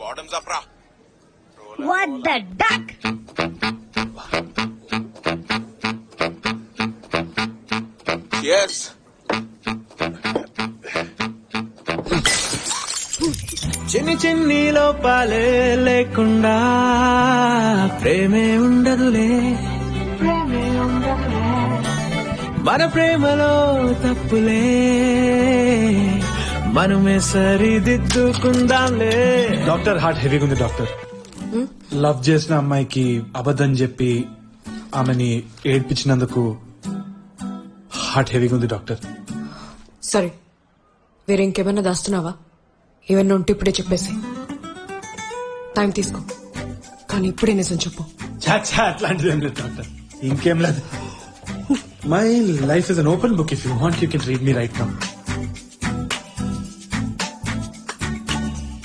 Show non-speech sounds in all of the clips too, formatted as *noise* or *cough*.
Bottoms up రా What the duck? Yes చిన్ని చిన్ని లోపాలే లేకుండా ప్రేమే ఉండదులే. మన ప్రేమలో తప్పులే. మనమే సరిదిద్దుకుందాంలే. డాక్టర్ హార్ట్ హెవీగా ఉంది డాక్టర్. లవ్ చేసిన అమ్మాయికి అబద్ధం చెప్పి ఆమెని ఏడ్పించినందుకు హార్ట్ హెవీగా ఉంది డాక్టర్. సరే వేరే ఇంకేమైనా దాస్తున్నావా? ఏమన్నా ఉంటే ఇప్పుడే చెప్పేసి. టైం తీసుకో. కానీ ఇప్పుడే నిజం చెప్పు. అట్లాంటిది ఏం లేదు డాక్టర్. ఇంకేం లేదు. My life is an open book if you want you can read me right now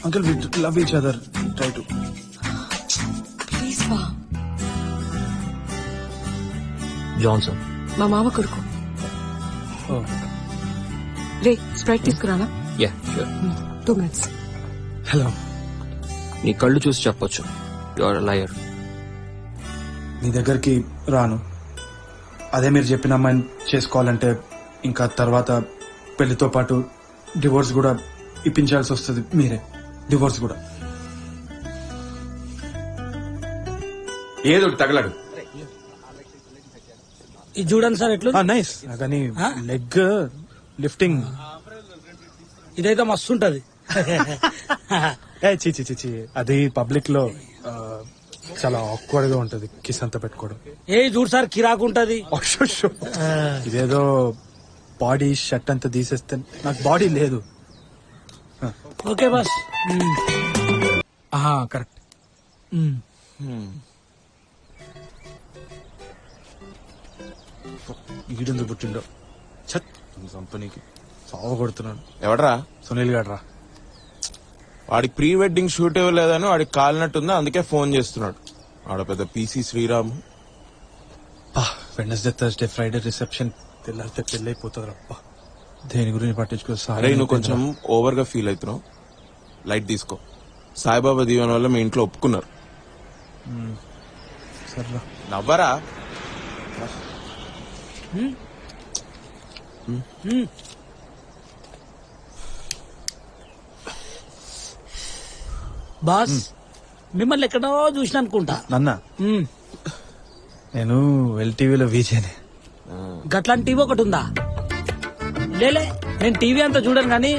uncle we love each other try to please వా జాన్సన్ మా మామ కొడుకు. రే స్ప్రైట్ తీసుకురానా? Yeah sure two minutes hello నీ కళ్ళు చూసి చెప్పొచ్చు. యువర్ లయర్ మీ దగ్గరికి రాను. అదే మీరు చెప్పిన అమ్మాయిని చేసుకోవాలంటే ఇంకా తర్వాత పెళ్ళితో పాటు డివోర్స్ కూడా ఇప్పించాల్సి వస్తుంది మీరే. డివోర్స్ కూడా. ఏదో తగలడు. ఇది చూడండి సార్ ఎట్లు నైస్ కానీ లెగ్ లిఫ్టింగ్ ఇదైతే మస్తు ఉంటది. *laughs* ఏ చి చి చి, చి అది పబ్లిక్లో చాలా ఆక్వర్డ్గా ఉంటది కిస్ అంతా పెట్టుకోవడం. ఏ చూడు సార్ కిరాకు ఉంటది. ఇదేదో బాడీ షర్ట్ అంతా తీసేస్తే నాకు బాడీ లేదు. ఓకే బస్. కరెక్ట్. ఈడెందుకు పుట్టిండో? ఛత్ కంపెనీకి సావ కొడుతున్నాడు. ఎవడరా? సునీల్ గారు రా వాడికి ప్రీ వెడ్డింగ్ షూట్ ఇవ్వలేదని వాడికి కాలినట్టుంది? అందుకే ఫోన్ చేస్తున్నాడు. ఆడ పెద్ద PC Sreeram. Wednesday Thursday Friday reception తెల్లారితే పెళ్ళి అయిపోతుంది రప్ప దేని గురించి పట్టించుకో అరే నువ్వు కొంచెం ఓవర్గా ఫీల్ అవుతున్నావు. లైట్ తీసుకో. సాయిబాబా దీవెన వల్ల మీ ఇంట్లో ఒప్పుకున్నారు. సర్రా. నవ్వరా? బాస్ మిమ్మల్ని ఎక్కడో చూసిన అనుకుంటా. నన్న. నేను ఎల్టీవీలో వీజేనే. గట్లాంటి టీవీ ఒకటి ఉందా? లేలే నేను టీవీ అంతా చూడను కానీ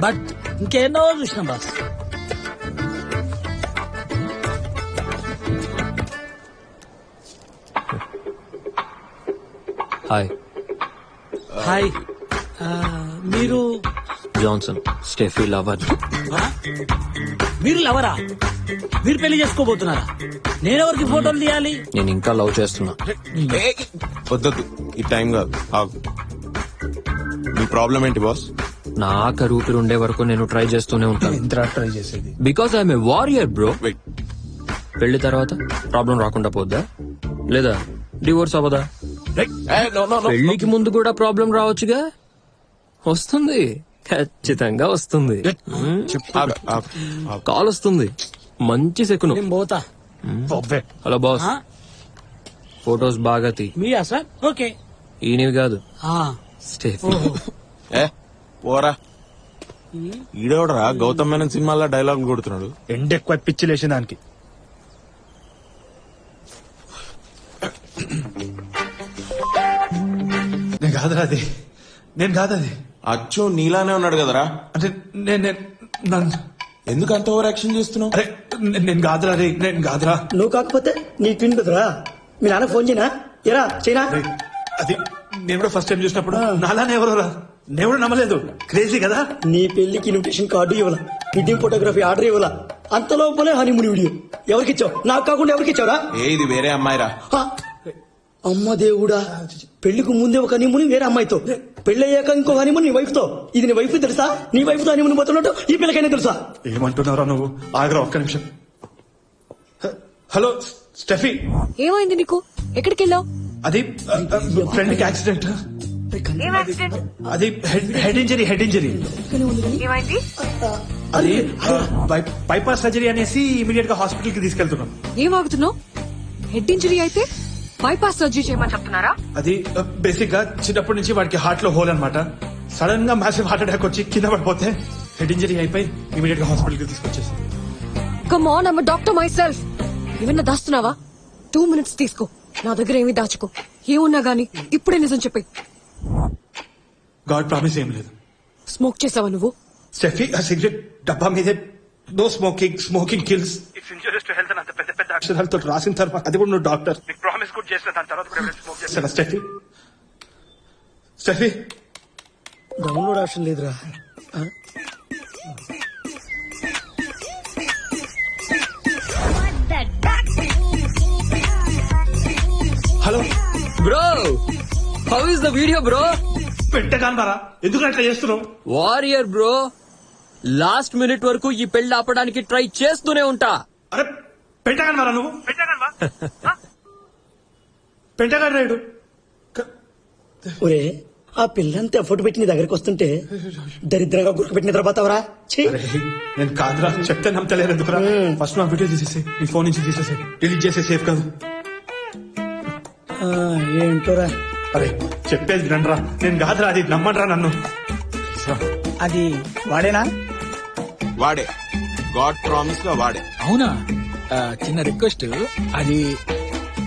బట్ ఇంకేనో చూసిన బాస్. హాయ్ హాయ్ ఆ, మీరు? జాన్సన్ స్టెఫీ లవర్ ఆ? మీరు లవరా? మీరు పెళ్ళి చేసుకోబోతున్నారా? నేనెవరికి ఫోటోలు తీయాలి? నేను ఇంకా లవ్ చేస్తున్నా. వద్దొద్దు. ఈ టైం కాదు. ఆగు. మీ ప్రాబ్లం ఏంటి బాస్? నా ఆఖరి ఊపిరి ఉండే వరకు నేను ట్రై చేస్తూనే ఉంటాను ఎంత ట్రై చేసేది. Because I'm a warrior bro wait పెళ్ళి తర్వాత ప్రాబ్లం రాకుండా పోద్దా? లేదా డివోర్స్ అవ్వదా? పెళ్ళికి ముందు కూడా ప్రాబ్లం రావచ్చుగా? వస్తుంది. ఖచ్చితంగా వస్తుంది. కాల్ వస్తుంది. మంచి సెకును. నేను పోతా. Hello boss? ఫొటోస్ బాగా తీ. మీయా సార్? ఓకే. ఈయనవి కాదు. ఆ. స్టెఫీ ఏ పోరా. ఈడేవడరా? గౌతమ్ మేనన్ సినిమాలో డైలాగ్ కొడుతున్నాడు. ఎండ ఎక్కువ పిచ్చి లేచిన దానికి. నేను కాదురా అది. నేను కాదు అది. అచ్చో నీలానే ఉన్నాడు కదరా. అంటే నేను నేను నన్ను. ఎందుకు అంత ఓవర్ యాక్షన్ చేస్తున్నావు? అరే నేను- నేను కాదురా రే నేను కాదురా. నువ్వు కాకపోతే నీ ట్విన్ బెదరా మీ నాన్న ఫోన్ చేయనా? ఎరా చేయనా? రే, అది నేను కూడా ఫస్ట్ టైం చూసినప్పుడు. నాలానే ఎవరు రా. నేను కూడా నమ్మలేదు. క్రేజీ కదా? నీ పెళ్ళికి ఇన్విటేషన్ కార్డు ఇవ్వాల? వెడ్డింగ్ ఫోటోగ్రఫీ ఆర్డర్ ఇవ్వాల? అంత లోపలే హనీమూన్ వీడియో ఎవరికి ఇచ్చావు నాకు కాకుండా ఎవరికి ఏ ఇది వేరే అమ్మాయిరా? అమ్మ దేవుడా పెళ్ళికి ముందే ఒక హనీమూన్ వేరే అమ్మాయితో. పెళ్ళి అయ్యాక ఇంకో హనీమూన్ నీ వైఫ్తో. ఇది నీ వైఫ్ తెలుసా? నీ వైఫ్తో హనీమూన్ పోతున్నట్టు ఈ పిల్లకైనా తెలుసా? ఏమంటున్నారా నువ్వు? ఆగరా ఒక్క నిమిషం. Hello Steffi. ఏమైంది నీకు? ఎక్కడికి వెళ్ళావు అది ఫ్రెండ్కి యాక్సిడెంట్ అది head head injury head injury అది బైపాస్ సర్జరీ అనేసి ఇమీడియట్గా హాస్పిటల్కి తీసుకెళ్తున్నాం. ఏం ఆగుతున్నావు? హెడ్ ఇంజరీ అయితే బైపాస్ సర్జరీ చేయమని చెప్తున్నారా? అది బేసిక్గా చిన్నప్పటి నుంచి వాడికి హార్ట్లో హోల్ అనమాట సడన్గా మ్యాసివ్ హార్ట్ అటాక్ వచ్చి కింద పడిపోతే హెడ్ ఇంజరీ అయిపోయి ఇమీడియట్గా హాస్పిటల్కి తీసుకొచ్చేసాం. కమ్ ఆన్ అమ్మ డాక్టర్ మై సెల్ఫ్ ఏమన్నా దాస్తున్నావా? టూ మినిట్స్ తీసుకో. నా దగ్గర ఏమీ దాచుకో. ఏమున్నా గానీ ఇప్పుడే నిజం చెప్పి గాడ్ ప్రామిస్ ఏం లేదు. స్మోక్ చేసావా నువ్వు? స్టెఫీ ఆ సిగరెట్ డబ్బా మీదే. No smoking smoking kills. It's injurious to health అంత పెద్ద పెద్ద అక్షరాలతో రాసిన తర్వాత అది కూడా నువ్వు డాక్టర్. నీకు ప్రామిస్ కూడా చేసిన దాని తర్వాత కూడా స్మోక్ చేస్తాను స్టెఫీ. స్టెఫీ. డౌన్లోడ్ ఆప్షన్ లేదురా. ఇస్ ద వీడియో బ్రో పెట్టగాను బారా ఎందుకు అట్లా చేస్తున్నావు? వారియర్ బ్రో లాస్ట్ మినిట్ వరకు ఈ పెళ్ళి ఆపడానికి ట్రై చేస్తూనే ఉంటా. అరే పెట్టగాను బారా నువ్వు పెట్టగాను *laughs* రాయుడు ఒరే ఆ పిల్లంతా ఎఫోర్ట్ పెట్టి నీ దగ్గరికి వస్తుంటే దరిద్రంగా గుర్తు పెట్టిన తర్వాతవరా ఛీ! అరే నేను కాదురా చెప్తే నమ్మతలేరు ఎందుకురా? ఫస్ట్ నా వీడియో తీసేసి నీ ఫోన్ నుంచి తీసేసి డిలీట్ చేసే సేఫ్ కాదు. ఆ, ఏంటోరా? అరే చెప్పేది వినండిరా. నేను కాదురా అది నమ్మండిరా నన్ను. అది వాడేనా? వాడే. గాడ్ ప్రామిస్గా వాడే. అవునా? చిన్న రిక్వెస్ట్. అది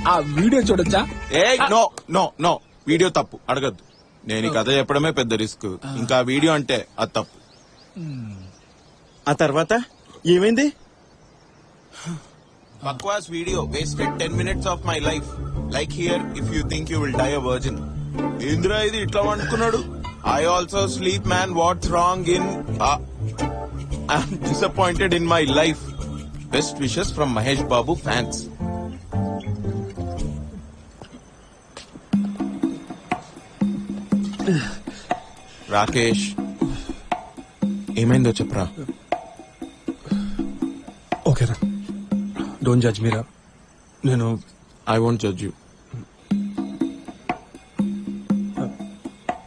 ఆ వీడియో చూడొచ్చా? ఏ నో నో నో. వీడియో తప్పు. అడగద్దు. నేను ఈ కథ చెప్పడమే పెద్ద రిస్క్. ఇంకా వీడియో అంటే అది తప్పు. ఆ తర్వాత ఏమైంది? బక్వాస్ video wasted ten minutes of my life like here if you think you will die a virgin ఏంద్రా ఇది ఇట్లా అనుకున్నాడు I also sleep man what's wrong in I'm disappointed in my life best wishes from Mahesh Babu fans Rakesh ఏమైందో చెప్పరా? Don't judge మీరా నేను I won't judge you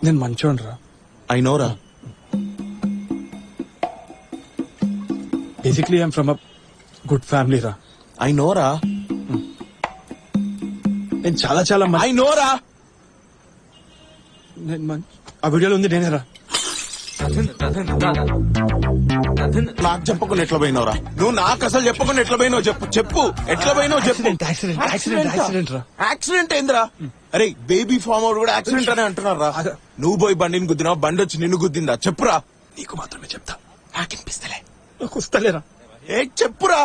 నేను మంచోడు రా ఐ నోరా basically I'm from a good family రా I నోరా నేను చాలా చాలా ఐ మంచి నోరా నేను ఆ వీడియోలో ఉంది నేనే రా నాకు చెప్పకుండా ఎట్లా పోయినవరా? నువ్వు నాకు అసలు చెప్పకుండా ఎట్లా పోయినావు చెప్పు చెప్పు. ఎట్లా పోయినావు చెప్పు. యాక్సిడెంట్ యాక్సిడెంట్ యాక్సిడెంట్ రా. యాక్సిడెంట్ ఏందిరా? అరే బేబీ ఫామ్ అవుట్ కూడా యాక్సిడెంట్ అనే అంటున్నారా నువ్వు పోయి బండిని గుద్దినావు? బండి వచ్చి నిన్ను గుద్దిందా? చెప్పురా. నీకు మాత్రమే చెప్తా. నాకినిపిస్తలే నాకు వస్తలేరా? ఏ చెప్పురా.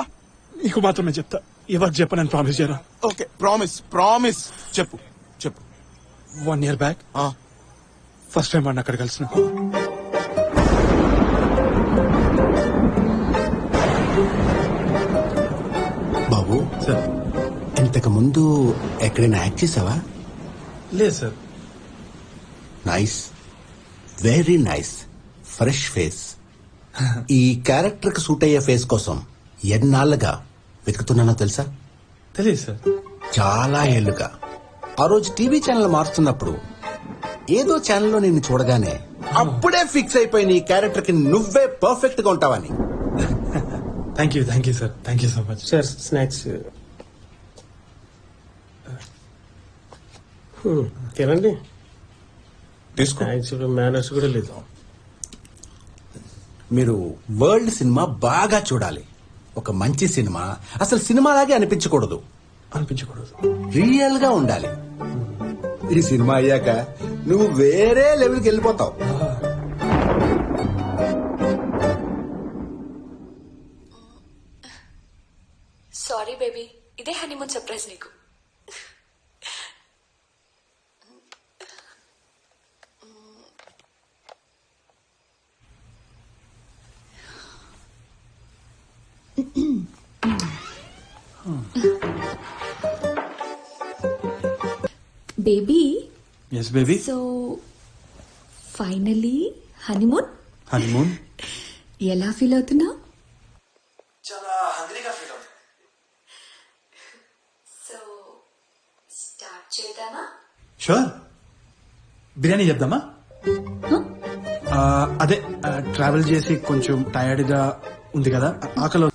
నీకు మాత్రమే చెప్తా. ఎవరు చెప్పనని ప్రామిస్ చేయరా? ఓకే ప్రామిస్ ప్రామిస్ చెప్పు చెప్పు. వన్ ఇయర్ బ్యాక్ ఆ, ఫస్ట్ టైం వాడిని అక్కడ కలిసిన. ఇంతకు ముందు ఎక్కడైనా యాక్ట్ చేసావా? లేదు sir. Nice. Very nice. Fresh face. *laughs* ఈ క్యారెక్టర్కి సూట్ అయ్యే ఫేస్ కోసం ఎన్నాళ్ళుగా వెతుకుతున్నానో తెలుసా? తెలియదు సార్. చాలా ఏళ్ళుగా ఆ రోజు టీవీ ఛానల్ మారుతున్నప్పుడు ఏదో ఛానల్లో నిన్ను చూడగానే *laughs* అప్పుడే ఫిక్స్ అయిపోయిన ఈ క్యారెక్టర్కి నువ్వే పర్ఫెక్ట్గా ఉంటావని. Thank you thank you sir thank you so much sir snacks తినండి. తీసుకో. మేనర్స్ కూడా లేదు. మీరు వరల్డ్ సినిమా బాగా చూడాలి. ఒక మంచి సినిమా అసలు సినిమాలాగే అనిపించకూడదు. అనిపించకూడదు. రియల్గా ఉండాలి ఈ సినిమా అయ్యాక నువ్వు వేరే లెవెల్కి వెళ్ళిపోతావు. Baby yes baby so finally honeymoon honeymoon ఎలా ఫీల్ అవుతున్నా చాలా హంగ్రీగా ఫీల్ అవుతుంది. సో స్టార్ట్ చేద్దామా? షూర్ బిర్యానీ చేద్దామా? అదే ట్రావెల్ చేసి కొంచెం టైర్డ్గా ఉంది కదా. ఆకలి